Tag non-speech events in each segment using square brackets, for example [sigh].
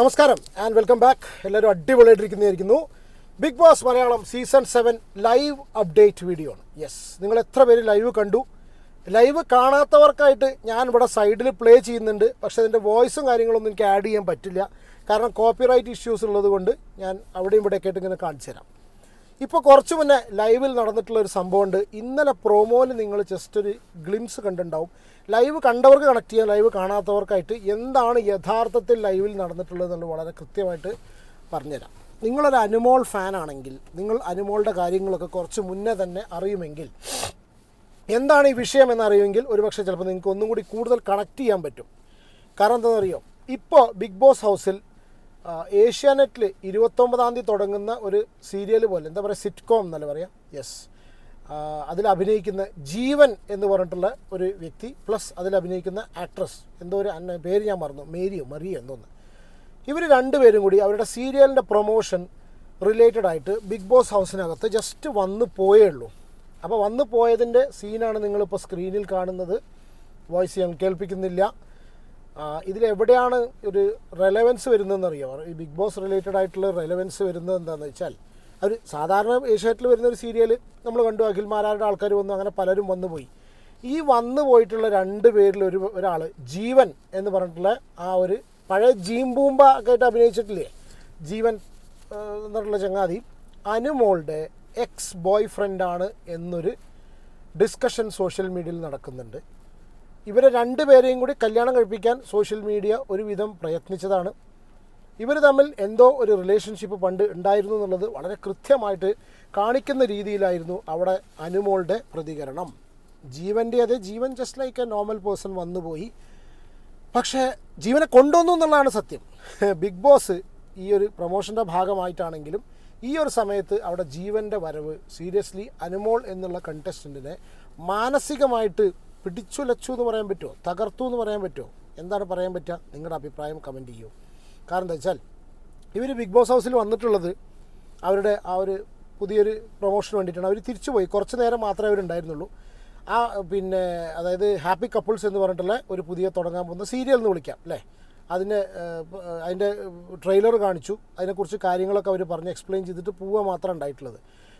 നമസ്കാരം and welcome back എല്ലാവരും അടിപൊളിയായിട്ടിരിക്കുന്നതായിരിക്കുന്നു. Bigg Boss Malayalam season seven live update video ആണ്. Yes നിങ്ങൾ എത്ര പേര് ലൈവ് കണ്ടു? ലൈവ് കാണാത്തവർക്കായിട്ട് ഞാൻ ഇവിടെ സൈഡിൽ പ്ലേ ചെയ്യുന്നുണ്ട്. പക്ഷേ അതിന്റെ വോയിസും കാര്യങ്ങളൊന്നും എനിക്ക് ആഡ് ചെയ്യാൻ പറ്റില്ല. കാരണം കോപ്പിറൈറ്റ് ഇഷ്യൂസ് ഉള്ളത് കൊണ്ട് ഞാൻ അവിടെയും ഇവിടെ ആയിട്ട് ഇങ്ങനെ കാണിച്ചു തരാം. ഇപ്പോൾ കുറച്ച് മുന്നേ ലൈവിൽ നടന്നിട്ടുള്ള ഒരു സംഭവമുണ്ട്. ഇന്നലെ പ്രൊമോയിൽ നിങ്ങൾ ജസ്റ്റ് ഒരു ഗ്ലിംസ് കണ്ടിട്ടുണ്ടാവും. ലൈവ് കണ്ടവർക്ക് കണക്ട് ചെയ്യാം ലൈവ് കാണാത്തവർക്കായിട്ട് എന്താണ് യഥാർത്ഥത്തിൽ ലൈവിൽ നടന്നിട്ടുള്ളത് എന്നുള്ളത് വളരെ കൃത്യമായിട്ട് പറഞ്ഞുതരാം. നിങ്ങളൊരു അനുമോൾ ഫാനാണെങ്കിൽ നിങ്ങൾ അനുമോളുടെ കാര്യങ്ങളൊക്കെ കുറച്ച് മുന്നേ തന്നെ അറിയുമെങ്കിൽ എന്താണ് ഈ വിഷയം എന്നറിയുമെങ്കിൽ ഒരുപക്ഷെ ചിലപ്പോൾ നിങ്ങൾക്ക് ഒന്നും കൂടി കൂടുതൽ കണക്ട് ചെയ്യാൻ പറ്റും. കാരണം എന്താണെന്നറിയോ? ഇപ്പോൾ ബിഗ് ബോസ് ഹൗസിൽ ഏഷ്യാനെറ്റിൽ ഇരുപത്തൊമ്പതാം തീയതി തുടങ്ങുന്ന ഒരു സീരിയൽ പോലെ എന്താ പറയുക സിറ്റ്കോം എന്നല്ല പറയാം? യെസ് അതിൽ അഭിനയിക്കുന്ന ജീവൻ എന്ന് പറഞ്ഞിട്ടുള്ള ഒരു വ്യക്തി പ്ലസ് അതിൽ അഭിനയിക്കുന്ന ആക്ട്രസ് എന്തോ ഒരു അന്ന പേര് ഞാൻ മറന്നു മേരിയോ മറിയോ എന്തോന്ന് ഇവർ രണ്ടുപേരും കൂടി അവരുടെ സീരിയലിന്റെ പ്രൊമോഷൻ റിലേറ്റഡ് ആയിട്ട് ബിഗ് ബോസ് ഹൗസിനകത്ത് ജസ്റ്റ് വന്നു പോയേ ഉള്ളൂ. അപ്പോൾ വന്നു പോയതിന്റെ സീനാണ് നിങ്ങളിപ്പോൾ സ്ക്രീനിൽ കാണുന്നത്. വോയിസ് ഞാൻ കേൾപ്പിക്കുന്നില്ല. ഇതിലെവിടെയാണ് ഒരു റെലവൻസ് വരുന്നതെന്ന് അറിയാമോ ഈ ബിഗ് ബോസ് റിലേറ്റഡ് ആയിട്ടുള്ള റെലവൻസ് വരുന്നത് എന്താണെന്ന് വെച്ചാൽ അവർ സാധാരണ ഏഷ്യാറ്റിൽ വരുന്ന ഒരു സീരിയൽ നമ്മൾ കണ്ടു. അഖിൽമാരാരുടെ ആൾക്കാർ വന്നു അങ്ങനെ പലരും വന്നു പോയി. ഈ വന്നു പോയിട്ടുള്ള രണ്ട് പേരിൽ ഒരു ഒരാൾ ജീവൻ എന്ന് പറഞ്ഞിട്ടുള്ള ആ ഒരു പഴയ ജീംബൂമ്പ ഒക്കെ ആയിട്ട് അഭിനയിച്ചിട്ടില്ലേ? ജീവൻ എന്നുള്ള ചങ്ങാതി. അനുമോളുടെ എക്സ് ബോയ് ഫ്രണ്ടാണ് എന്നൊരു ഡിസ്കഷൻ സോഷ്യൽ മീഡിയയിൽ നടക്കുന്നുണ്ട്. ഇവരെ രണ്ടുപേരെയും കൂടി കല്യാണം കഴിപ്പിക്കാൻ സോഷ്യൽ മീഡിയ ഒരുവിധം പ്രയത്നിച്ചതാണ്. ഇവർ തമ്മിൽ എന്തോ ഒരു റിലേഷൻഷിപ്പ് പണ്ട് ഉണ്ടായിരുന്നു എന്നുള്ളത് വളരെ കൃത്യമായിട്ട് കാണിക്കുന്ന രീതിയിലായിരുന്നു അവിടെ അനുമോളുടെ പ്രതികരണം. ജീവന്റെ അതെ Jeevan just like a normal person വന്നുപോയി. പക്ഷേ ജീവനെ കൊണ്ടുവന്നു എന്നുള്ളതാണ് സത്യം. [laughs] ബിഗ് ബോസ് ഈ ഒരു പ്രൊമോഷന്റെ ഭാഗമായിട്ടാണെങ്കിലും ഈ ഒരു സമയത്ത് അവിടെ ജീവന്റെ വരവ് സീരിയസ്ലി അനുമോൾ എന്നുള്ള കണ്ടസ്റ്റന്റിനെ മാനസികമായിട്ട് പിടിച്ചുലച്ചു എന്ന് പറയാൻ പറ്റുമോ? തകർത്തു എന്ന് പറയാൻ പറ്റുമോ? എന്താണ് പറയാൻ പറ്റുക? നിങ്ങളുടെ അഭിപ്രായം കമന്റ് ചെയ്യൂ. കാരണം എന്താ വെച്ചാൽ ഇവർ ബിഗ് ബോസ് ഹൗസിൽ വന്നിട്ടുള്ളത് അവരുടെ ആ ഒരു പുതിയൊരു പ്രൊമോഷന് വേണ്ടിയിട്ടാണ്. അവർ തിരിച്ചുപോയി കുറച്ച് നേരം മാത്രമേ അവരുണ്ടായിരുന്നുള്ളൂ. ആ പിന്നെ അതായത് ഹാപ്പി കപ്പിൾസ് എന്ന് പറഞ്ഞിട്ടുള്ള ഒരു പുതിയ തുടങ്ങാൻ പോകുന്ന സീരിയൽ എന്ന് വിളിക്കാം അല്ലേ? അതിന്റെ അതിന്റെ ട്രെയിലർ കാണിച്ചു. അതിനെക്കുറിച്ച് കാര്യങ്ങളൊക്കെ അവർ പറഞ്ഞ് എക്സ്പ്ലെയിൻ ചെയ്തിട്ട് പോവുക മാത്രമേ ഉണ്ടായിട്ടുള്ളത്.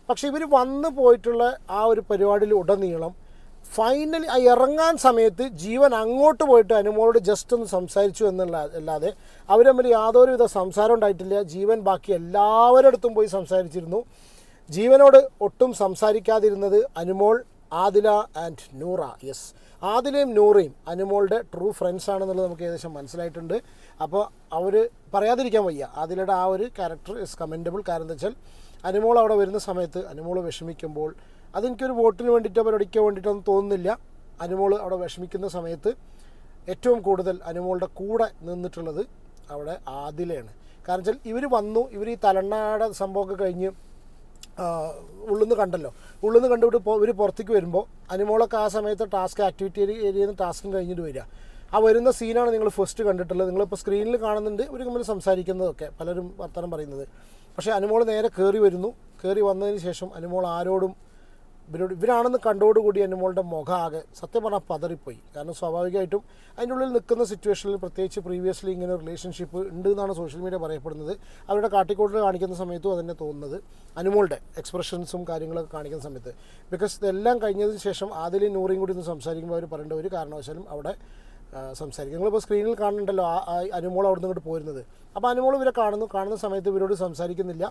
പക്ഷേ ഇവർ വന്നു പോയിട്ടുള്ള ആ ഒരു പരിപാടിയിൽ ഉടനീളം ഫൈനലി ഇറങ്ങാൻ സമയത്ത് ജീവൻ അങ്ങോട്ട് പോയിട്ട് അനുമോളോട് ജസ്റ്റ് ഒന്ന് സംസാരിച്ചു എന്നുള്ള അല്ലാതെ അവർ തമ്മിൽ യാതൊരുവിധ സംസാരം ഉണ്ടായിട്ടില്ല. ജീവൻ ബാക്കി എല്ലാവരുടെ അടുത്തും പോയി സംസാരിച്ചിരുന്നു. ജീവനോട് ഒട്ടും സംസാരിക്കാതിരുന്നത് അനുമോൾ ആദില ആൻഡ് നൂറ. യെസ് ആദിലയും നൂറയും അനുമോളുടെ ട്രൂ ഫ്രണ്ട്സ് ആണെന്നുള്ളത് നമുക്ക് ഏകദേശം മനസ്സിലായിട്ടുണ്ട്. അപ്പോൾ അവർ പറയാതിരിക്കാൻ വയ്യ. ആദിലയുടെ ആ ഒരു ക്യാരക്ടർ ഇസ് കമന്റബിൾ കാരണം എന്താ വെച്ചാൽ അനുമോൾ അവിടെ വരുന്ന സമയത്ത് അനുമോൾ വിഷമിക്കുമ്പോൾ അതെനിക്കൊരു വോട്ടിന് വേണ്ടിയിട്ടോ പരിപാടിക്കോ വേണ്ടിയിട്ടൊന്നും തോന്നുന്നില്ല. അനുമോൾ അവിടെ വിഷമിക്കുന്ന സമയത്ത് ഏറ്റവും കൂടുതൽ അനുമോളുടെ കൂടെ നിന്നിട്ടുള്ളത് അവിടെ ആദിലയാണ്. കാരണം വെച്ചാൽ ഇവർ വന്നു ഇവർ ഈ തലണ്ണാട സംഭവമൊക്കെ കഴിഞ്ഞ് ഉള്ളുന്ന് കണ്ടല്ലോ. ഉള്ളുന്ന് കണ്ടുവിട്ട് ഇവർ പുറത്തേക്ക് വരുമ്പോൾ അനുമോളൊക്കെ ആ സമയത്ത് ടാസ്ക് ആക്ടിവിറ്റി ഏരിയയിൽ നിന്ന് ടാസ്കും കഴിഞ്ഞിട്ട് വരിക. ആ വരുന്ന സീനാണ് നിങ്ങൾ ഫസ്റ്റ് കണ്ടിട്ടുള്ളത്. നിങ്ങളിപ്പോൾ സ്ക്രീനിൽ കാണുന്നുണ്ട് ഇവർ തമ്മിൽ സംസാരിക്കുന്നതൊക്കെ പലരും വർത്തമാനം പറയുന്നത്. പക്ഷേ അനുമോൾ നേരെ കയറി വരുന്നു. കയറി വന്നതിന് ശേഷം അനുമോൾ ആരോടും ഇവരോട് ഇവരാണെന്ന് കണ്ടോടുകൂടി അനുമോളുടെ മുഖം ആകെ സത്യം പറഞ്ഞാൽ പതറിപ്പോയി. കാരണം സ്വാഭാവികമായിട്ടും അതിന്റെ ഉള്ളിൽ നിൽക്കുന്ന സിറ്റുവേഷനിൽ പ്രത്യേകിച്ച് പ്രീവിയസ്ലി ഇങ്ങനെ റിലേഷൻഷിപ്പ് ഉണ്ട് എന്നാണ് സോഷ്യൽ മീഡിയ പറയപ്പെടുന്നത്. അവരുടെ കാട്ടിക്കൂട്ടിൽ കാണിക്കുന്ന സമയത്തും അതന്നെ തോന്നുന്നത്. അനുമോളുടെ എക്സ്പ്രഷൻസും കാര്യങ്ങളൊക്കെ കാണിക്കുന്ന സമയത്ത്. ബിക്കോസ് ഇതെല്ലാം കഴിഞ്ഞതിന് ശേഷം ആദ്യം നൂറിയും കൂടി ഒന്ന് സംസാരിക്കുമ്പോൾ അവർ പറയേണ്ട ഒരു കാരണവശാലും അവിടെ സംസാരിക്കും. നിങ്ങളിപ്പോൾ സ്ക്രീനിൽ കാണുന്നുണ്ടല്ലോ അനുമോൾ അവിടെ നിന്ന് ഇങ്ങോട്ട് പോരുന്നത്. അപ്പോൾ അനുമോൾ ഇവരെ കാണുന്നു. കാണുന്ന സമയത്ത് ഇവരോട് സംസാരിക്കുന്നില്ല.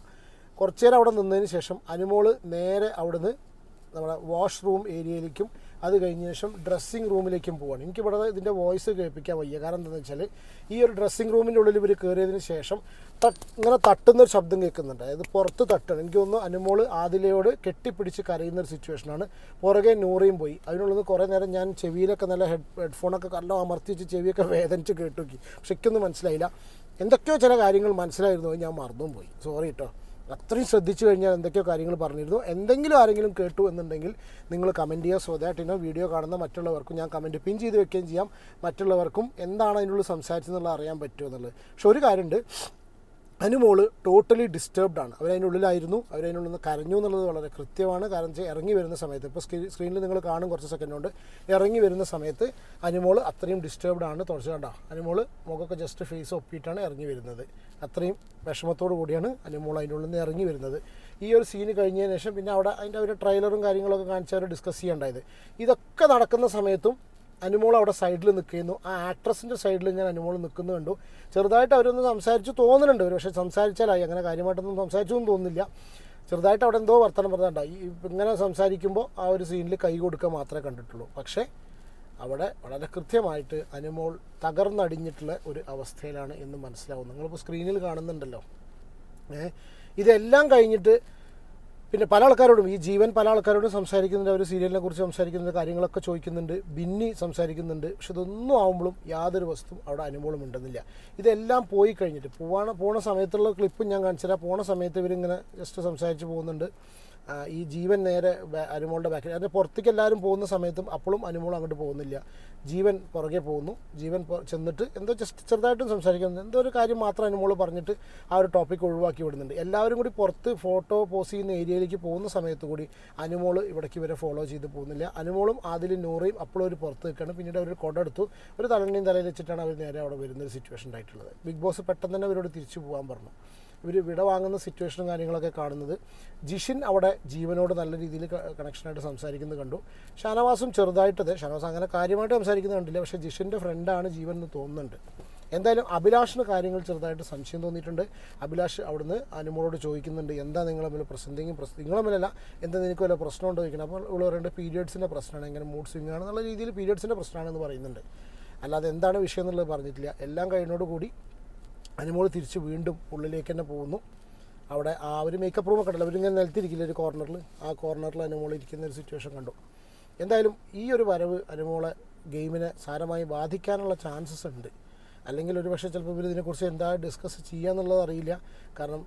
കുറച്ചേരം അവിടെ നിന്നതിന് ശേഷം അനുമോൾ നേരെ അവിടുന്ന് നമ്മുടെ വാഷ്റൂം ഏരിയയിലേക്കും അത് കഴിഞ്ഞ ശേഷം ഡ്രസ്സിങ് റൂമിലേക്കും പോവാണ്. എനിക്കിവിടെ ഇതിന്റെ വോയിസ് കേൾപ്പിക്കാൻ വയ്യ. കാരണം എന്താണെന്ന് വെച്ചാൽ ഈ ഒരു ഡ്രസ്സിങ് റൂമിന്റെ ഉള്ളിൽ ഇവർ കയറിയതിന് ശേഷം തട്ട് ഇങ്ങനെ തട്ടുന്ന ഒരു ശബ്ദം കേൾക്കുന്നുണ്ട്. അതായത് പുറത്ത് തട്ടണം എനിക്ക് തോന്നുന്നു അനുമോൾ ആദിലയോട് കെട്ടിപ്പിടിച്ച് കരയുന്ന ഒരു സിറ്റുവേഷനാണ് പുറകെ നൂറയും പോയി. അതിനുള്ളിൽ കുറേ നേരം ഞാൻ ചെവിയിലൊക്കെ നല്ല ഹെഡ് ഹെഡ്ഫോണൊക്കെ നല്ല അമർത്തി വെച്ച് ചെവിയൊക്കെ വേദനിച്ച് കേട്ടു പക്ഷെ എനിക്കൊന്നും മനസ്സിലായില്ല. എന്തൊക്കെയോ ചില കാര്യങ്ങൾ മനസ്സിലായിരുന്നു. ഞാൻ മറന്നും പോയി. സോറി കേട്ടോ അത്രയും ശ്രദ്ധിച്ചു കഴിഞ്ഞാൽ എന്തൊക്കെയോ കാര്യങ്ങൾ പറഞ്ഞിരുന്നു. എന്തെങ്കിലും ആരെങ്കിലും കേട്ടു എന്നുണ്ടെങ്കിൽ നിങ്ങൾ കമന്റ് ചെയ്യുക. സോ ദാറ്റ് ഇനോ വീഡിയോ കാണുന്ന മറ്റുള്ളവർക്കും ഞാൻ കമന്റ് പിൻ ചെയ്ത് വെക്കുകയും ചെയ്യാം. മറ്റുള്ളവർക്കും എന്താണ് അതിനുള്ളിൽ സംസാരിച്ചെന്നുള്ളത് അറിയാൻ പറ്റുമോ എന്നുള്ളത്. പക്ഷെ ഒരു കാര്യമുണ്ട്. അനുമോൾ ടോട്ടലി ഡിസ്റ്റർബ്ഡ് ആണ്. അവരതിനുള്ളിലായിരുന്നു. അവരതിനുള്ളിൽ നിന്ന് കരഞ്ഞു എന്നുള്ളത് വളരെ കൃത്യമാണ്. കാരണം വെച്ചാൽ ഇറങ്ങി വരുന്ന സമയത്ത് ഇപ്പോൾ സ്ക്രീ സ്ക്രീനിൽ നിങ്ങൾ കാണും കുറച്ച് സെക്കൻഡ് കൊണ്ട് ഇറങ്ങി വരുന്ന സമയത്ത് അനുമോൾ അത്രയും ഡിസ്റ്റർബ്ഡ് ആണ് തുറച്ചു കണ്ട? അനുമോൾ മുഖമൊക്കെ ജസ്റ്റ് ഫേസ് ഒപ്പിയിട്ടാണ് ഇറങ്ങി വരുന്നത്. അത്രയും വിഷമത്തോടു കൂടിയാണ് അനുമോൾ അതിന്റെ ഉള്ളിൽ നിന്ന് ഇറങ്ങി വരുന്നത്. ഈ ഒരു സീന് കഴിഞ്ഞതിന് ശേഷം പിന്നെ അവിടെ അതിന്റെ ഒരു ട്രെയിലറും കാര്യങ്ങളൊക്കെ കാണിച്ച് അവർ ഡിസ്കസ് ചെയ്യേണ്ടായത്. ഇതൊക്കെ നടക്കുന്ന സമയത്തും അനുമോൾ അവിടെ സൈഡിൽ നിൽക്കുന്നു. ആ ആക്ട്രസിന്റെ സൈഡിൽ ഞാൻ അനുമോൾ നിൽക്കുന്നു കണ്ടു. ചെറുതായിട്ട് അവരൊന്ന് സംസാരിച്ച് തോന്നുന്നുണ്ട്. ഒരു പക്ഷേ സംസാരിച്ചാലായി അങ്ങനെ കാര്യമായിട്ടൊന്നും സംസാരിച്ചു എന്ന് തോന്നുന്നില്ല. ചെറുതായിട്ട് അവിടെ എന്തോ വർത്തനം പറഞ്ഞിട്ടുണ്ടായി ഇങ്ങനെ സംസാരിക്കുമ്പോൾ ആ ഒരു സീനിൽ കൈ കൊടുക്കുക മാത്രമേ കണ്ടിട്ടുള്ളൂ. പക്ഷേ അവിടെ വളരെ കൃത്യമായിട്ട് അനുമോൾ തകർന്നടിഞ്ഞിട്ടുള്ള ഒരു അവസ്ഥയിലാണ് എന്ന് മനസ്സിലാവും. നിങ്ങളിപ്പോൾ സ്ക്രീനിൽ കാണുന്നുണ്ടല്ലോ. ഇതെല്ലാം കഴിഞ്ഞിട്ട് പിന്നെ പല ആൾക്കാരോടും ഈ ജീവൻ പല ആൾക്കാരോടും സംസാരിക്കുന്നുണ്ട്. അവർ സീരിയലിനെ കുറിച്ച് സംസാരിക്കുന്നുണ്ട് കാര്യങ്ങളൊക്കെ ചോദിക്കുന്നുണ്ട്. ബിന്നി സംസാരിക്കുന്നുണ്ട്. പക്ഷെ ഇതൊന്നും ആകുമ്പോഴും യാതൊരു വസ്തു അവിടെ അനുഭവം ഉണ്ടെന്നില്ല. ഇതെല്ലാം പോയി കഴിഞ്ഞിട്ട് പോവാണ് പോണ സമയത്തുള്ള ക്ലിപ്പും ഞാൻ കാണിച്ചുതരാം. പോണ സമയത്ത് ഇവരിങ്ങനെ ജസ്റ്റ് സംസാരിച്ച് പോകുന്നുണ്ട്. ഈ ജീവൻ നേരെ അനുമോളുടെ ബാക്കിൽ അതിന്റെ പുറത്തേക്ക് എല്ലാവരും പോകുന്ന സമയത്തും അപ്പോഴും അനുമോൾ അങ്ങോട്ട് പോകുന്നില്ല. ജീവൻ പുറകെ പോകുന്നു. ജീവൻ ചെന്നിട്ട് എന്തോ ജസ്റ്റ് ചെറുതായിട്ടും സംസാരിക്കുന്നുണ്ട് എന്തോ ഒരു കാര്യം മാത്രം അനുമോൾ പറഞ്ഞിട്ട് ആ ഒരു ടോപ്പിക് ഒഴിവാക്കി വിടുന്നുണ്ട്. എല്ലാവരും കൂടി പുറത്ത് ഫോട്ടോ പോസ്റ്റ് ചെയ്യുന്ന ഏരിയയിലേക്ക് പോകുന്ന സമയത്ത് കൂടി അനുമോൾ ഇവിടേക്ക് ഇവരെ ഫോളോ ചെയ്ത് പോകുന്നില്ല. അനുമോളും ആദിലും നൂറയും അപ്പോഴും ഒരു പുറത്ത് നിൽക്കുകയാണ്. പിന്നീട് അവർ കൊടെടുത്തു ഒരു തലണ്ണയും തലയിൽ വെച്ചിട്ടാണ് അവർ നേരെ അവിടെ വരുന്ന ഒരു സിറ്റുവേഷൻ ഉണ്ടായിട്ടുള്ളത് ബിഗ് ബോസ് പെട്ടെന്ന് തന്നെ അവരോട് തിരിച്ചു പോകാൻ പറഞ്ഞു. ഇവർ വിട വാങ്ങുന്ന സിറ്റുവേഷനും കാര്യങ്ങളൊക്കെ കാണുന്നത്. ജിഷിൻ അവിടെ ജീവനോട് നല്ല രീതിയിൽ കണക്ഷനായിട്ട് സംസാരിക്കുന്നത് കണ്ടു. ഷാനവാസും ചെറുതായിട്ടത് ഷാനവാസ് അങ്ങനെ കാര്യമായിട്ട് സംസാരിക്കുന്നത് കണ്ടില്ല. പക്ഷേ ജിഷിന്റെ ഫ്രണ്ടാണ് ജീവൻ എന്ന് തോന്നുന്നുണ്ട്. എന്തായാലും അഭിലാഷിന് കാര്യങ്ങൾ ചെറുതായിട്ട് സംശയം തോന്നിയിട്ടുണ്ട്. അഭിലാഷ് അവിടുന്ന് അനുമോളോട് ചോദിക്കുന്നുണ്ട് എന്താ നിങ്ങളെ മേലെ പ്രശ്നം? എന്തെങ്കിലും പ്രശ്നം? നിങ്ങളെ മേലല്ല എന്താ നിനക്ക് വല്ല പ്രശ്നമുണ്ടോ ചോദിക്കണം അപ്പോൾ ഇവിടെ പറയുന്നത് പീരിയഡ്സിന്റെ പ്രശ്നമാണ്. എങ്ങനെ മൂഡ് സ്വിംഗ് ആണെന്നുള്ള രീതിയിൽ പീരിയഡ്സിന്റെ പ്രശ്നമാണെന്ന് പറയുന്നുണ്ട്. അല്ലാതെ എന്താണ് വിഷയം എന്നുള്ളത് പറഞ്ഞിട്ടില്ല. എല്ലാം കഴിഞ്ഞോട് കൂടി അനുമോൾ തിരിച്ച് വീണ്ടും ഉള്ളിലേക്ക് തന്നെ പോകുന്നു. അവിടെ ആ ഒരു മേക്കപ്പ് റൂമൊക്കെ ഉണ്ടല്ലോ അവരിങ്ങനെ നിലത്തിരിക്കില്ല ഒരു കോർണറിൽ ആ കോർണറിൽ അനുമോൾ ഇരിക്കുന്ന ഒരു സിറ്റുവേഷൻ കണ്ടു. എന്തായാലും ഈ ഒരു വരവ് അനുമോളെ ഗെയിമിനെ സാരമായി ബാധിക്കാനുള്ള ചാൻസസ് ഉണ്ട്. അല്ലെങ്കിൽ ഒരു പക്ഷേ ചിലപ്പോൾ ഇവർ ഇതിനെക്കുറിച്ച് എന്താ ഡിസ്കസ് ചെയ്യാന്നുള്ളത് അറിയില്ല. കാരണം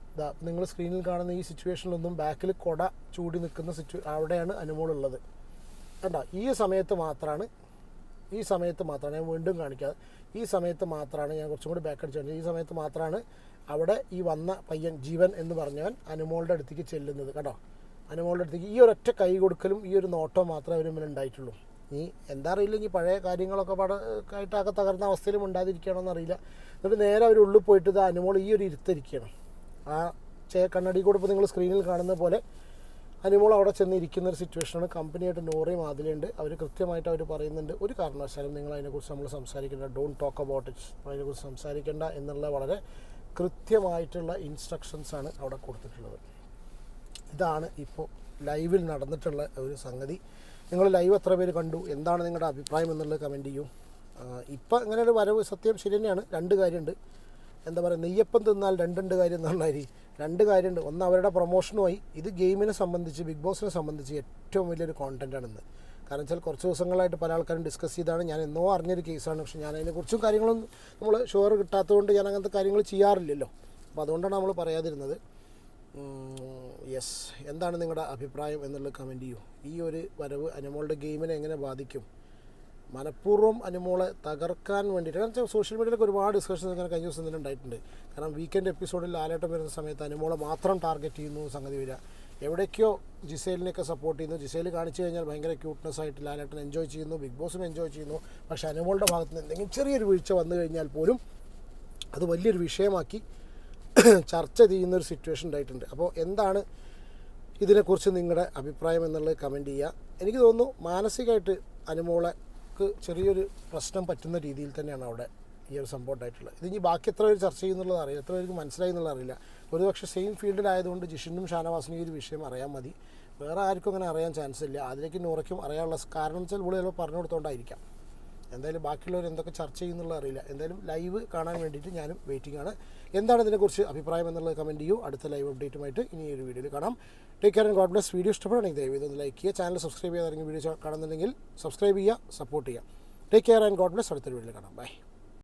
നിങ്ങൾ സ്ക്രീനിൽ കാണുന്ന ഈ സിറ്റുവേഷനിലൊന്നും ബാക്കിൽ കൊട ചൂടി നിൽക്കുന്ന സിറ്റു അവിടെയാണ് അനുമോളുള്ളത് കണ്ടോ? ഈ സമയത്ത് മാത്രമാണ് ഈ സമയത്ത് മാത്രമാണ് ഞാൻ വീണ്ടും കാണിക്കാതെ ഈ സമയത്ത് മാത്രമാണ് ഞാൻ കുറച്ചും കൂടി ബാക്ക് അടിച്ചു. ഈ സമയത്ത് മാത്രമാണ് അവിടെ ഈ വന്ന പയ്യൻ ജീവൻ എന്ന് പറഞ്ഞവൻ അനുമോളുടെ അടുത്തേക്ക് ചെല്ലുന്നത്. കേട്ടോ അനുമോളുടെ അടുത്തേക്ക് ഈ ഒരൊറ്റ കൈ കൊടുക്കലും ഈ ഒരു നോട്ടം മാത്രമേ അവർ മുന്നിൽ ഉണ്ടായിട്ടുള്ളൂ. നീ എന്താ അറിയില്ല ഇനി പഴയ കാര്യങ്ങളൊക്കെ പട ആയിട്ടൊക്കെ തകർന്ന അവസ്ഥയിലും ഉണ്ടാതിരിക്കണമെന്ന് അറിയില്ല. എന്നിട്ട് നേരെ അവർ ഉള്ളിൽ പോയിട്ട് ഇത് അനുമോൾ ഈ ഒരു ഇരുത്തിരിക്കണം ആ ചേ കണ്ണടി കൂടെ ഇപ്പോൾ നിങ്ങൾ സ്ക്രീനിൽ കാണുന്ന പോലെ അനുമോൾ അവിടെ ചെന്ന് ഇരിക്കുന്ന ഒരു സിറ്റുവേഷനാണ് കമ്പനിയായിട്ട് നോറയും അതിലുണ്ട് അവർ കൃത്യമായിട്ട് അവർ പറയുന്നുണ്ട്. ഒരു കാരണവശാലും നിങ്ങൾ അതിനെക്കുറിച്ച് നമ്മൾ സംസാരിക്കേണ്ട ഡോണ്ട് ടോക്ക് അബൌട്ട് ഇറ്റ് അതിനെക്കുറിച്ച് സംസാരിക്കേണ്ട എന്നുള്ള വളരെ കൃത്യമായിട്ടുള്ള ഇൻസ്ട്രക്ഷൻസ് ആണ് അവിടെ കൊടുത്തിട്ടുള്ളത്. ഇതാണ് ഇപ്പോൾ ലൈവിൽ നടന്നിട്ടുള്ള ഒരു സംഗതി. നിങ്ങൾ ലൈവ് എത്ര പേര് കണ്ടു? എന്താണ് നിങ്ങളുടെ അഭിപ്രായം എന്നുള്ളത് കമന്റ് ചെയ്യും. ഇപ്പം ഇങ്ങനെ ഒരു വരവ് സത്യം ശരി തന്നെയാണ്. രണ്ട് കാര്യമുണ്ട്. എന്താ പറയുക നെയ്യപ്പം തിന്നാൽ രണ്ടുണ്ട് കാര്യം എന്ന് പറഞ്ഞാൽ രണ്ട് കാര്യമുണ്ട്. ഒന്ന് അവരുടെ പ്രൊമോഷനുമായി ഇത് ഗെയിമിനെ സംബന്ധിച്ച് ബിഗ് ബോസിനെ സംബന്ധിച്ച് ഏറ്റവും വലിയൊരു കോണ്ടന്റാണെന്ന് കാരണം വെച്ചാൽ കുറച്ച് ദിവസങ്ങളായിട്ട് പല ആൾക്കാരും ഡിസ്കസ് ചെയ്താണ്. ഞാൻ എന്നോ അറിഞ്ഞൊരു കേസാണ് പക്ഷേ ഞാൻ അതിനെക്കുറിച്ചും കാര്യങ്ങളൊന്നും നമ്മൾ ഷുവർ കിട്ടാത്തതുകൊണ്ട് ഞാൻ അങ്ങനത്തെ കാര്യങ്ങൾ ചെയ്യാറില്ലല്ലോ. അപ്പോൾ അതുകൊണ്ടാണ് നമ്മൾ പറയാതിരുന്നത്. യെസ് എന്താണ് നിങ്ങളുടെ അഭിപ്രായം എന്നുള്ളത് കമന്റ് ചെയ്യൂ. ഈ ഒരു വരവ് അനുമോളുടെ ഗെയിമിനെ എങ്ങനെ ബാധിക്കും? മനഃപൂർവം അനുമോളെ തകർക്കാൻ വേണ്ടിയിട്ട്. കാരണം സോഷ്യൽ മീഡിയയിലൊക്കെ ഒരുപാട് ഡിസ്കഷൻസ് ഇങ്ങനെ കഴിഞ്ഞ ദിവസം തന്നെ ഉണ്ടായിട്ടുണ്ട്. കാരണം വീക്കെൻഡ് എപ്പിസോഡിൽ ആലേട്ടം വരുന്ന സമയത്ത് അനുമോളെ മാത്രം ടാർഗറ്റ് ചെയ്യുന്നു സംഗതി വരിക. എവിടേക്കോ ജിസേലിനെയൊക്കെ സപ്പോർട്ട് ചെയ്യുന്നു. ജിസേൽ കാണിച്ചു കഴിഞ്ഞാൽ ഭയങ്കര ക്യൂട്ട്നെസ് ആയിട്ട് ലാലേട്ടൻ എൻജോയ് ചെയ്യുന്നു. ബിഗ് ബോസും എൻജോയ് ചെയ്യുന്നു. പക്ഷേ അനുമോളുടെ ഭാഗത്ത് നിന്ന് എന്തെങ്കിലും ചെറിയൊരു വീഴ്ച വന്നു കഴിഞ്ഞാൽ പോലും അത് വലിയൊരു വിഷയമാക്കി [coughs] ചർച്ച ചെയ്യുന്ന ഒരു സിറ്റുവേഷൻ ഉണ്ടായിട്ടുണ്ട്. അപ്പോൾ എന്താണ് ഇതിനെക്കുറിച്ച് നിങ്ങളുടെ അഭിപ്രായം എന്നുള്ളത് കമന്റ് ചെയ്യുക. എനിക്ക് തോന്നുന്നു മാനസികമായിട്ട് അനുമോളക്ക് ചെറിയൊരു പ്രശ്നം പറ്റുന്ന രീതിയിൽ തന്നെയാണ് അവിടെ ഈ ഒരു സംഭവം ഉണ്ടായിട്ടുള്ളത്. ഇത് ഇനി ബാക്കി എത്ര പേര് ചർച്ച ചെയ്യുന്നുള്ളത് അറിയില്ല. എത്ര പേർക്ക് മനസ്സിലായി എന്നുള്ളത് അറിയില്ല. ഒരുപക്ഷെ സെയിം ഫീൽഡിലായതുകൊണ്ട് ജിഷിനും ഷാനവാസിനും ഈ ഒരു വിഷയം അറിയാൻ മതി. വേറെ ആർക്കും അങ്ങനെ അറിയാൻ ചാൻസ് ഇല്ല. അതിലേക്ക് നൂറയ്ക്കും അറിയാനുള്ള കാരണം വെച്ചാൽ ഇവിടെ ചിലപ്പോൾ പറഞ്ഞു കൊടുത്തോണ്ടായിരിക്കാം. എന്തായാലും ബാക്കിയുള്ളവർ എന്തൊക്കെ ചർച്ച ചെയ്യുന്നുള്ള അറിയില്ല. എന്തായാലും ലൈവ് കാണാൻ വേണ്ടിയിട്ട് ഞാനും വെയിറ്റിംഗ് ആണ്. എന്താണ് ഇതിനെക്കുറിച്ച് അഭിപ്രായം എന്നുള്ളത് കമന്റ് ചെയ്യൂ. അടുത്ത ലൈവ് അപ്ഡേറ്റുമായിട്ട് ഇനി ഒരു വീഡിയോയിൽ കാണാം. Take care and God bless video ഇഷ്ടപ്പെടുകയാണെങ്കിൽ ദയവ് ഇതൊന്ന് ലൈക്ക് ചെയ്യുക. ചാനൽ സബ്സ്ക്രൈബ് ചെയ്യാതെ വീഡിയോ കാണുന്നുണ്ടെങ്കിൽ സബ്സ്ക്രൈബ് ചെയ്യുക സപ്പോർട്ട് ചെയ്യുക. Take care and God bless അടുത്തൊരു വീഡിയോയിൽ കാണാം. ബൈ